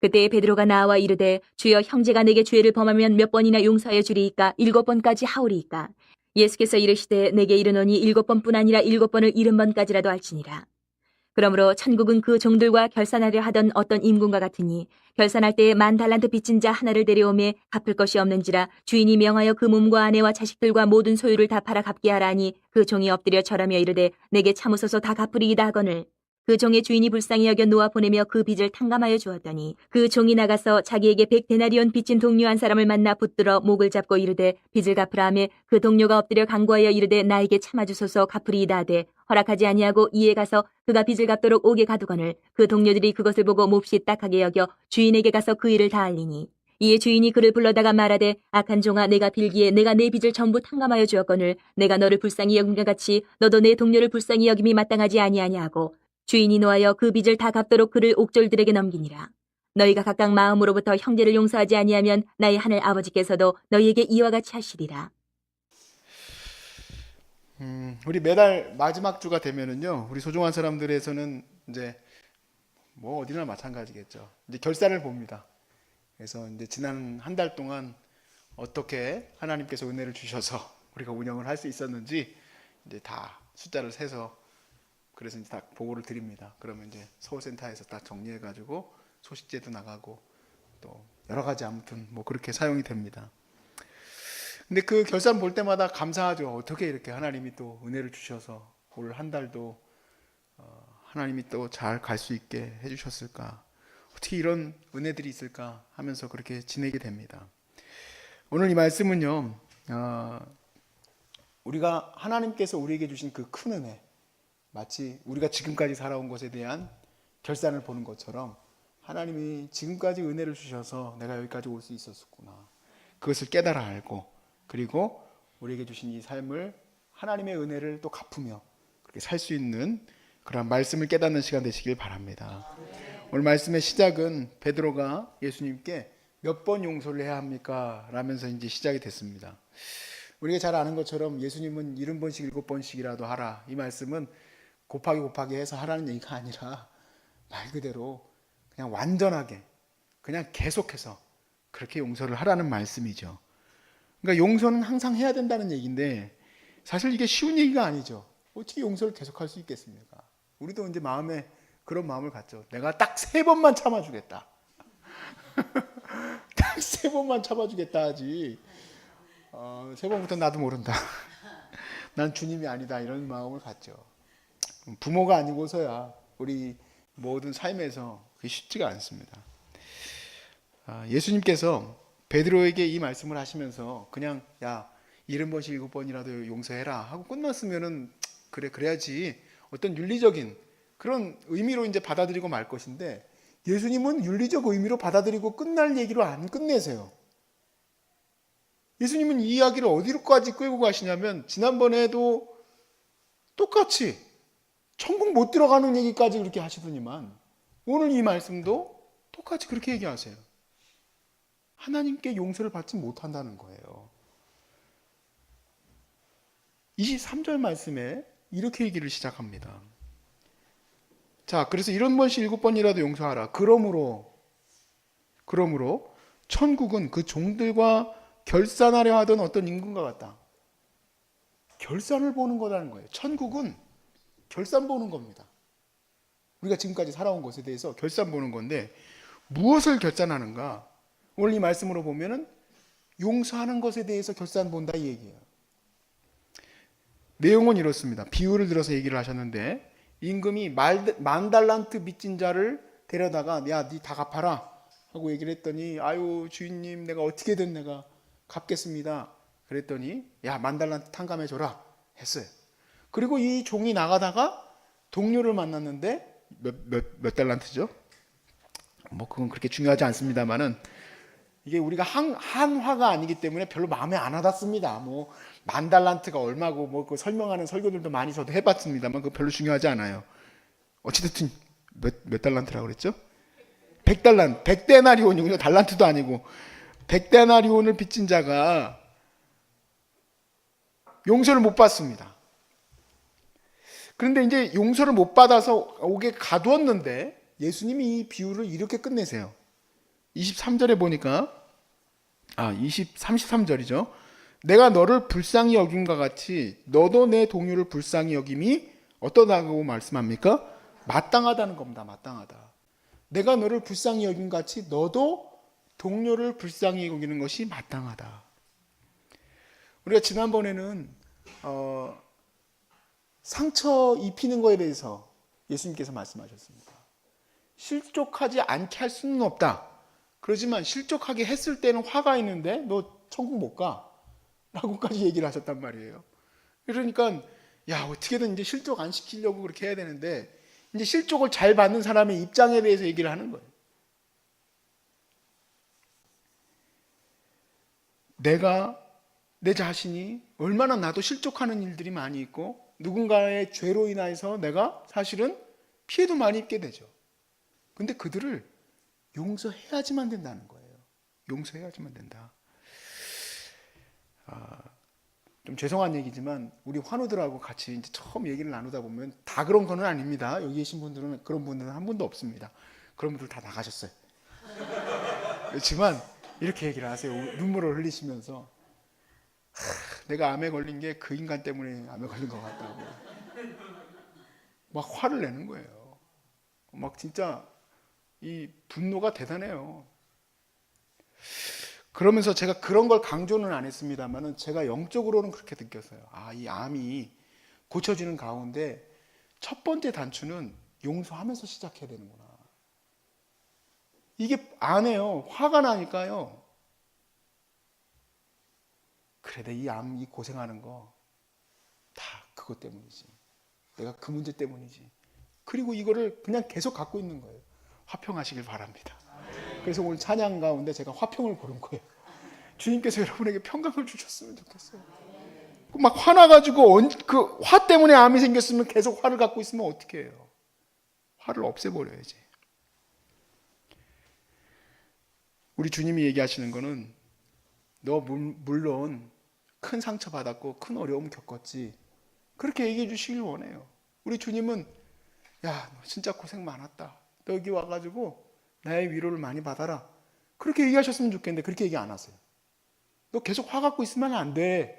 그때 베드로가 나와 이르되 주여 형제가 내게 죄를 범하면 몇 번이나 용서하여 주리이까? 일곱 번까지 하오리이까? 예수께서 이르시되 내게 이르노니 일곱 번뿐 아니라 일곱 번을 일흔 번까지라도 할지니라 그러므로 천국은 그 종들과 결산하려 하던 어떤 임금과 같으니 결산할 때에 만 달란트 빚진 자 하나를 데려오매 갚을 것이 없는지라 주인이 명하여 그 몸과 아내와 자식들과 모든 소유를 다 팔아 갚게 하라니 그 종이 엎드려 절하며 이르되 내게 참으소서 다 갚으리이다 하거늘. 그 종의 주인이 불쌍히 여겨 놓아 보내며 그 빚을 탕감하여 주었더니 그 종이 나가서 자기에게 백 데나리온 빚진 동료 한 사람을 만나 붙들어 목을 잡고 이르되 빚을 갚으라 하며 그 동료가 엎드려 간구하여 이르되 나에게 참아주소서 갚으리이다 하되 허락하지 아니하고 이에 가서 그가 빚을 갚도록 오게 가두거늘 그 동료들이 그것을 보고 몹시 딱하게 여겨 주인에게 가서 그 일을 다 알리니 이에 주인이 그를 불러다가 말하되 악한 종아 내가 빌기에 내가 내 빚을 전부 탕감하여 주었거늘 내가 너를 불쌍히 여김과 같이 너도 내 동료를 불쌍히 여김이 마땅하지 아니하냐 하고 주인이 노하여 그 빚을 다 갚도록 그를 옥졸들에게 넘기니라. 너희가 각각 마음으로부터 형제를 용서하지 아니하면 나의 하늘 아버지께서도 너희에게 이와 같이 하시리라. 음, 우리 매달 마지막 주가 되면은요, 우리 소중한 사람들에서는 이제 뭐 어디나 마찬가지겠죠. 이제 결산을 봅니다. 그래서 이제 지난 한 달 동안 어떻게 하나님께서 은혜를 주셔서 우리가 운영을 할 수 있었는지 이제 다 숫자를 세서 그래서 이제 다 보고를 드립니다. 그러면 이제 서울센터에서 딱 정리해가지고 소식제도 나가고 또 여러 가지 아무튼 뭐 그렇게 사용이 됩니다. 근데 그 결산 볼 때마다 감사하죠. 어떻게 이렇게 하나님이 또 은혜를 주셔서 올 한 달도 어, 하나님이 또 잘 갈 수 있게 해주셨을까? 어떻게 이런 은혜들이 있을까 하면서 그렇게 지내게 됩니다. 오늘 이 말씀은요, 어, 우리가 하나님께서 우리에게 주신 그 큰 은혜, 마치 우리가 지금까지 살아온 것에 대한 결산을 보는 것처럼 하나님이 지금까지 은혜를 주셔서 내가 여기까지 올 수 있었구나. 그것을 깨달아 알고 그리고 우리에게 주신 이 삶을 하나님의 은혜를 또 갚으며 그렇게 살 수 있는 그런 말씀을 깨닫는 시간 되시길 바랍니다. 오늘 말씀의 시작은 베드로가 예수님께 몇 번 용서를 해야 합니까? 라면서 이제 시작이 됐습니다. 우리가 잘 아는 것처럼 예수님은 70번씩 7번씩이라도 하라. 이 말씀은 곱하기 곱하기 해서 하라는 얘기가 아니라 말 그대로 그냥 완전하게 그냥 계속해서 그렇게 용서를 하라는 말씀이죠. 그러니까 용서는 항상 해야 된다는 얘기인데 사실 이게 쉬운 얘기가 아니죠. 어떻게 용서를 계속할 수 있겠습니까? 우리도 이제 마음에 그런 마음을 갖죠. 내가 딱 세 번만 참아주겠다. 딱 세 번만 참아주겠다 하지. 어, 세 번부터 나도 모른다. 난 주님이 아니다 이런 마음을 갖죠. 부모가 아니고서야 우리 모든 삶에서 그게 쉽지가 않습니다. 아, 예수님께서 베드로에게 이 말씀을 하시면서 그냥 야 일흔 번씩 일곱 번이라도 용서해라 하고 끝났으면은 그래 그래야지 어떤 윤리적인 그런 의미로 이제 받아들이고 말 것인데 예수님은 윤리적 의미로 받아들이고 끝날 얘기로 안 끝내세요. 예수님은 이 이야기를 어디로까지 끌고 가시냐면 지난번에도 똑같이 천국 못 들어가는 얘기까지 그렇게 하시더니만 오늘 이 말씀도 똑같이 그렇게 얘기하세요. 하나님께 용서를 받지 못한다는 거예요. 23절 말씀에 이렇게 얘기를 시작합니다. 자, 그래서 이런 번씩 일곱 번이라도 용서하라. 그러므로, 그러므로, 천국은 그 종들과 결산하려 하던 어떤 임금과 같다. 결산을 보는 거라는 거예요. 천국은 결산 보는 겁니다. 우리가 지금까지 살아온 것에 대해서 결산 보는 건데, 무엇을 결산하는가? 오늘 이 말씀으로 보면은 용서하는 것에 대해서 결산 본다 이 얘기예요. 내용은 이렇습니다. 비유를 들어서 얘기를 하셨는데 임금이 만 달란트 빚진 자를 데려다가 야니 다 갚아라 하고 얘기를 했더니 아유 주인님 내가 어떻게든 내가 갚겠습니다. 그랬더니 야 만 달란트 탕감해 줘라 했어요. 그리고 이 종이 나가다가 동료를 만났는데 몇 몇 몇 달란트죠? 뭐 그건 그렇게 중요하지 않습니다만은 이게 우리가 한, 한화가 아니기 때문에 별로 마음에 안 와닿습니다. 뭐, 만 달란트가 얼마고, 뭐, 그 설명하는 설교들도 많이 저도 해봤습니다만, 그거 별로 중요하지 않아요. 어찌됐든, 몇, 몇 달란트라고 그랬죠? 백 달란, 백 데나리온이군요. 달란트도 아니고. 백 데나리온을 빚진 자가 용서를 못 받습니다. 그런데 이제 용서를 못 받아서 옥에 가두었는데 예수님이 이 비유를 이렇게 끝내세요. 23절에 보니까 아, 20 33절이죠. 내가 너를 불쌍히 여김과 같이 너도 내 동료를 불쌍히 여김이 어떠다고 말씀합니까? 마땅하다는 겁니다. 마땅하다. 내가 너를 불쌍히 여김 같이 너도 동료를 불쌍히 여기는 것이 마땅하다. 우리가 지난번에는 어, 상처 입히는 거에 대해서 예수님께서 말씀하셨습니다. 실족하지 않게 할 수는 없다. 그러지만 실족하게 했을 때는 화가 있는데 너 천국 못 가. 라고까지 얘기를 하셨단 말이에요. 그러니까 야 어떻게든 이제 실족 안 시키려고 그렇게 해야 되는데 이제 실족을 잘 받는 사람의 입장에 대해서 얘기를 하는 거예요. 내가 내 자신이 얼마나 나도 실족하는 일들이 많이 있고 누군가의 죄로 인해서 내가 사실은 피해도 많이 입게 되죠. 근데 그들을 용서해야지만 된다는 거예요. 용서해야지만 된다. 아, 좀 죄송한 얘기지만 우리 환우들하고 같이 이제 처음 얘기를 나누다 보면 다 그런 거는 아닙니다. 여기 계신 분들은 그런 분들은 한 분도 없습니다. 그런 분들 다 나가셨어요. 그렇지만 이렇게 얘기를 하세요. 눈물을 흘리시면서 하, 내가 암에 걸린 게 그 인간 때문에 암에 걸린 것 같다고 막 화를 내는 거예요. 막 진짜 이 분노가 대단해요. 그러면서 제가 그런 걸 강조는 안 했습니다만은 제가 영적으로는 그렇게 느꼈어요. 아, 이 암이 고쳐지는 가운데 첫 번째 단추는 용서하면서 시작해야 되는구나. 이게 안 해요. 화가 나니까요. 그래, 내이 암, 이 고생하는 거 다 그것 때문이지. 내가 그 문제 때문이지. 그리고 이거를 그냥 계속 갖고 있는 거예요. 화평하시길 바랍니다. 그래서 오늘 찬양 가운데 제가 화평을 고른 거예요. 주님께서 여러분에게 평강을 주셨으면 좋겠어요. 막 화나가지고 그 화 때문에 암이 생겼으면 계속 화를 갖고 있으면 어떻게 해요? 화를 없애버려야지. 우리 주님이 얘기하시는 거는 너 물- 물론 큰 상처 받았고 큰 어려움 겪었지. 그렇게 얘기해 주시길 원해요. 우리 주님은 야, 너 진짜 고생 많았다. 너 여기 와가지고 나의 위로를 많이 받아라. 그렇게 얘기하셨으면 좋겠는데 그렇게 얘기 안 하세요. 너 계속 화 갖고 있으면 안 돼.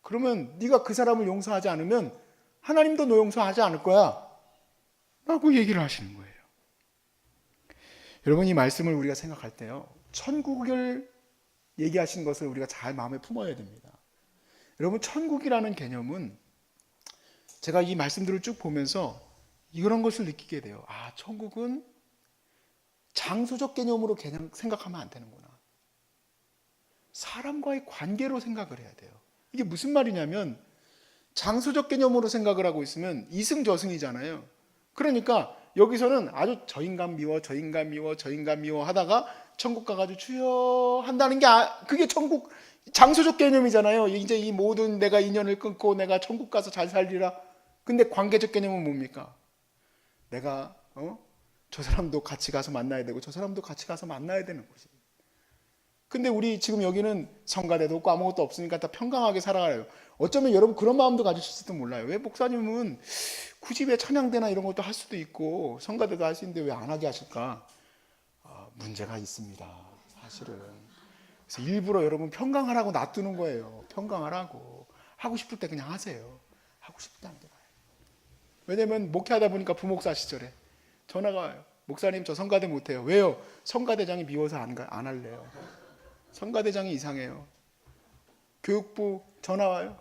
그러면 네가 그 사람을 용서하지 않으면 하나님도 너 용서하지 않을 거야. 라고 얘기를 하시는 거예요. 여러분 이 말씀을 우리가 생각할 때요. 천국을 얘기하신 것을 우리가 잘 마음에 품어야 됩니다. 여러분 천국이라는 개념은 제가 이 말씀들을 쭉 보면서 이런 것을 느끼게 돼요. 아, 천국은 장소적 개념으로 개념 생각하면 안 되는구나. 사람과의 관계로 생각을 해야 돼요. 이게 무슨 말이냐면 장소적 개념으로 생각을 하고 있으면 이승저승이잖아요. 그러니까 여기서는 아주 저 인간 미워, 저 인간 미워, 저 인간 미워 하다가 천국 가가지고 주여 한다는 게 아, 그게 천국 장소적 개념이잖아요. 이제 이 모든 내가 인연을 끊고 내가 천국 가서 잘 살리라. 근데 관계적 개념은 뭡니까? 내가 어? 저 사람도 같이 가서 만나야 되고 저 사람도 같이 가서 만나야 되는 거지. 근데 우리 지금 여기는 성가대도 없고 아무것도 없으니까 다 평강하게 살아가요. 어쩌면 여러분 그런 마음도 가지실지도 몰라요. 왜 목사님은 굳이 왜 찬양대나 이런 것도 할 수도 있고 성가대도 하시는데 왜 안 하게 하실까? 아, 문제가 있습니다. 사실은. 그래서 일부러 여러분 평강하라고 놔두는 거예요. 평강하라고. 하고 싶을 때 그냥 하세요. 하고 나요. 왜냐면 목회하다 보니까 부목사 시절에 전화가 와요. 목사님 저 성가대 못해요. 왜요? 성가대장이 미워서 안, 가, 안 할래요. 성가대장이 이상해요. 교육부 전화 와요.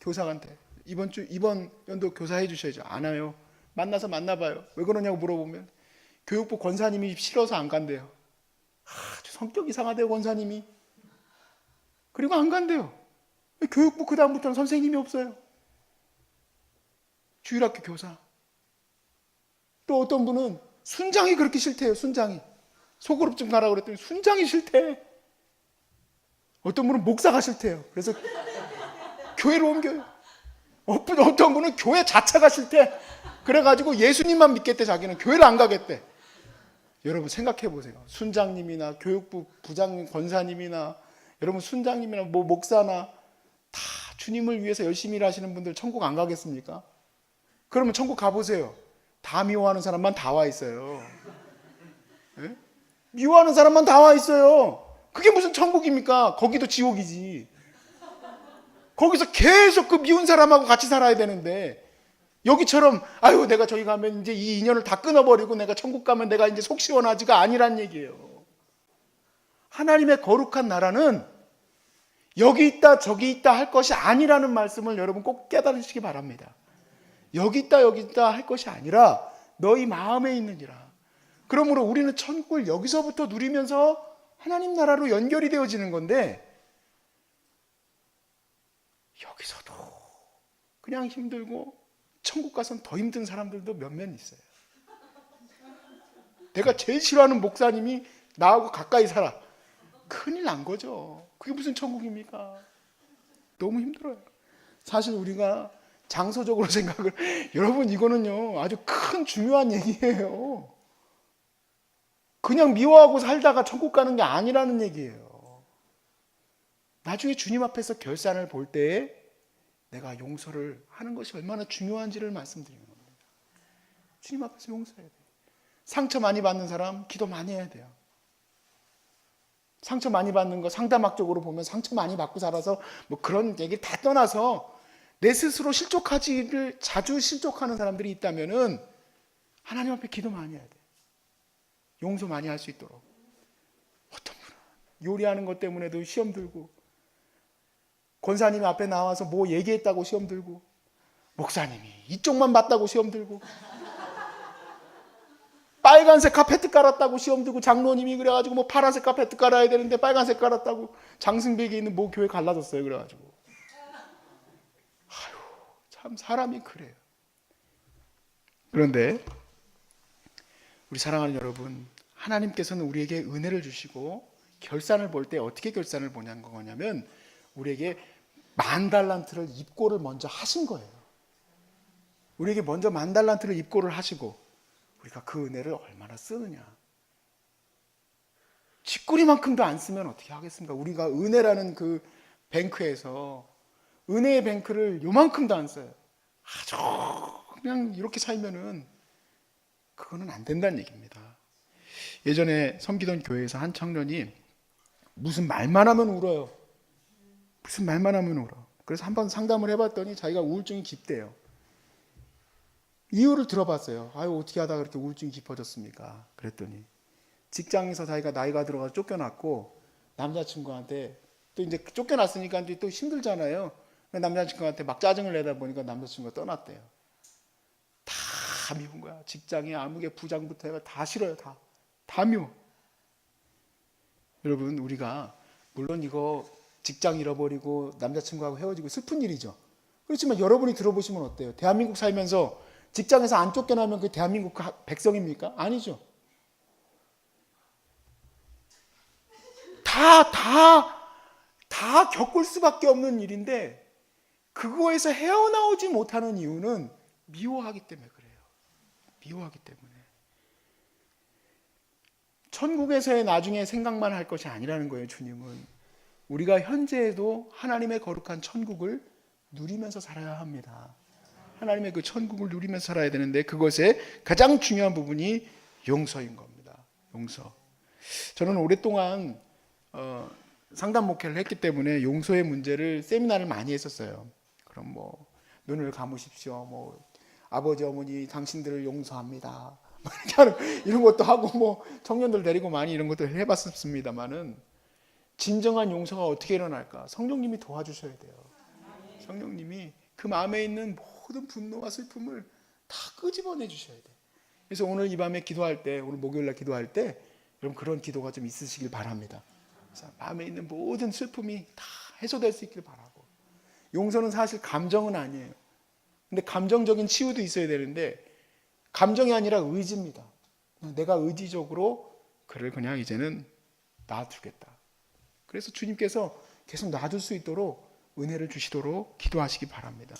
교사한테 이번 주 이번 연도 교사 해 주셔야죠. 안 와요. 만나서 만나봐요. 왜 그러냐고 물어보면 교육부 권사님이 싫어서 안 간대요. 아주 성격 이상하대요 권사님이. 그리고 안 간대요. 교육부 그 다음부터는 선생님이 없어요. 주일학교 교사. 또 어떤 분은 순장이 그렇게 싫대요. 순장이 소그룹 좀 가라 그랬더니 순장이 싫대. 어떤 분은 목사가 싫대요. 그래서 교회로 옮겨요. 어떤 분은 교회 자체가 싫대. 그래가지고 예수님만 믿겠대 자기는 교회를 안 가겠대. 여러분 생각해 보세요. 순장님이나 교육부 부장님 권사님이나 여러분 순장님이나 뭐 목사나 다 주님을 위해서 열심히 일하시는 분들 천국 안 가겠습니까? 그러면 천국 가보세요. 다 미워하는 사람만 다 와 있어요. 예? 미워하는 사람만 다 와 있어요. 그게 무슨 천국입니까? 거기도 지옥이지. 거기서 계속 그 미운 사람하고 같이 살아야 되는데 여기처럼 아유 내가 저기 가면 이제 이 인연을 다 끊어버리고 내가 천국 가면 내가 이제 속 시원하지가 아니란 얘기예요. 하나님의 거룩한 나라는 여기 있다 저기 있다 할 것이 아니라는 말씀을 여러분 꼭 깨달으시기 바랍니다. 여기 있다 여기 있다 할 것이 아니라 너희 마음에 있느니라. 그러므로 우리는 천국을 여기서부터 누리면서 하나님 나라로 연결이 되어지는 건데 여기서도 그냥 힘들고 천국 가선 더 힘든 사람들도 몇몇 있어요. 내가 제일 싫어하는 목사님이 나하고 가까이 살아. 큰일 난 거죠. 그게 무슨 천국입니까? 너무 힘들어요. 사실 우리가 장소적으로 생각을 여러분 이거는요 아주 큰 중요한 얘기예요. 그냥 미워하고 살다가 천국 가는 게 아니라는 얘기예요. 나중에 주님 앞에서 결산을 볼 때에 내가 용서를 하는 것이 얼마나 중요한지를 말씀드리는 겁니다. 주님 앞에서 용서해야 돼요. 상처 많이 받는 사람 기도 많이 해야 돼요. 상처 많이 받는 거 상담학적으로 보면 상처 많이 받고 살아서 뭐 그런 얘기 다 떠나서 내 스스로 실족하지를 자주 실족하는 사람들이 있다면은 하나님 앞에 기도 많이 해야 돼. 용서 많이 할 수 있도록. 어떤 분은 요리하는 것 때문에도 시험 들고 권사님 앞에 나와서 뭐 얘기했다고 시험 들고 목사님이 이쪽만 봤다고 시험 들고 빨간색 카페트 깔았다고 시험 들고 장로님이 그래가지고 뭐 파란색 카페트 깔아야 되는데 빨간색 깔았다고 장승백에 있는 모 교회 갈라졌어요 그래가지고 참 사람이 그래요 그런데 우리 사랑하는 여러분 하나님께서는 우리에게 은혜를 주시고 결산을 볼 때 어떻게 결산을 보냐는 거냐면 우리에게 만 달란트를 입고를 먼저 하신 거예요 우리에게 먼저 만 달란트를 입고를 하시고 우리가 그 은혜를 얼마나 쓰느냐. 쥐꼬리만큼도 안 쓰면 어떻게 하겠습니까? 우리가 은혜라는 그 뱅크에서 은혜의 뱅크를 요만큼도 안 써요. 아주 그냥 이렇게 살면은 그거는 안 된다는 얘기입니다. 예전에 섬기던 교회에서 한 청년이 무슨 말만 하면 울어요. 무슨 말만 하면 울어. 그래서 한번 상담을 해봤더니 자기가 우울증이 깊대요. 이유를 들어봤어요. 아유 어떻게 하다가 그렇게 우울증이 깊어졌습니까? 그랬더니 직장에서 자기가 나이가 들어가 쫓겨났고 남자친구한테 또 이제 쫓겨났으니까 또 힘들잖아요. 남자친구한테 막 짜증을 내다 보니까 남자친구가 떠났대요. 다 미운 거야. 직장에 아무개 부장부터 해가 다 싫어요. 다. 다 미워. 여러분 우리가 물론 이거 직장 잃어버리고 남자친구하고 헤어지고 슬픈 일이죠. 그렇지만 여러분이 들어보시면 어때요? 대한민국 살면서 직장에서 안 쫓겨나면 그 대한민국 백성입니까? 아니죠. 다, 다, 다 겪을 수밖에 없는 일인데, 그거에서 헤어나오지 못하는 이유는 미워하기 때문에 그래요. 미워하기 때문에. 천국에서의 나중에 생각만 할 것이 아니라는 거예요, 주님은. 우리가 현재에도 하나님의 거룩한 천국을 누리면서 살아야 합니다. 하나님의 그 천국을 누리면서 살아야 되는데 그것의 가장 중요한 부분이 용서인 겁니다. 용서. 저는 오랫동안 어, 상담 목회를 했기 때문에 용서의 문제를 세미나를 많이 했었어요. 그럼 뭐 눈을 감으십시오. 뭐 아버지 어머니 당신들을 용서합니다. 이런 것도 하고 뭐 청년들 데리고 많이 이런 것도 해봤습니다만은 진정한 용서가 어떻게 일어날까? 성령님이 도와주셔야 돼요. 성령님이 그 마음에 있는 모든 분노와 슬픔을 다 끄집어내 주셔야 돼. 그래서 오늘 이 밤에 기도할 때, 오늘 목요일 날 기도할 때, 여러분 그런 기도가 좀 있으시길 바랍니다. 그래서 마음에 있는 모든 슬픔이 다 해소될 수 있길 바라고. 용서는 사실 감정은 아니에요. 근데 감정적인 치유도 있어야 되는데, 감정이 아니라 의지입니다. 내가 의지적으로 그를 그냥 이제는 놔두겠다. 그래서 주님께서 계속 놔둘 수 있도록 은혜를 주시도록 기도하시기 바랍니다.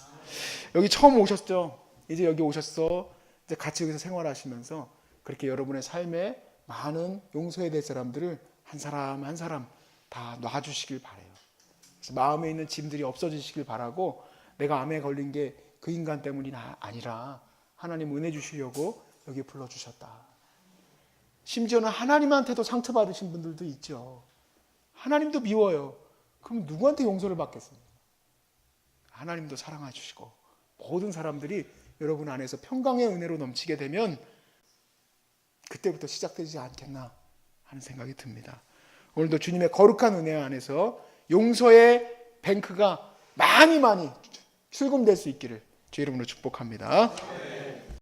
여기 처음 오셨죠? 이제 여기 오셨어. 이제 같이 여기서 생활하시면서 그렇게 여러분의 삶에 많은 용서에 대한 사람들을 한 사람 한 사람 다 놔주시길 바래요. 마음에 있는 짐들이 없어지시길 바라고 내가 암에 걸린 게 그 인간 때문이 아니라 하나님 은혜 주시려고 여기 불러주셨다. 심지어는 하나님한테도 상처받으신 분들도 있죠. 하나님도 미워요. 그럼 누구한테 용서를 받겠습니까? 하나님도 사랑해 주시고 모든 사람들이 여러분 안에서 평강의 은혜로 넘치게 되면 그때부터 시작되지 않겠나 하는 생각이 듭니다. 오늘도 주님의 거룩한 은혜 안에서 용서의 뱅크가 많이 많이 출금될 수 있기를 주 이름으로 축복합니다.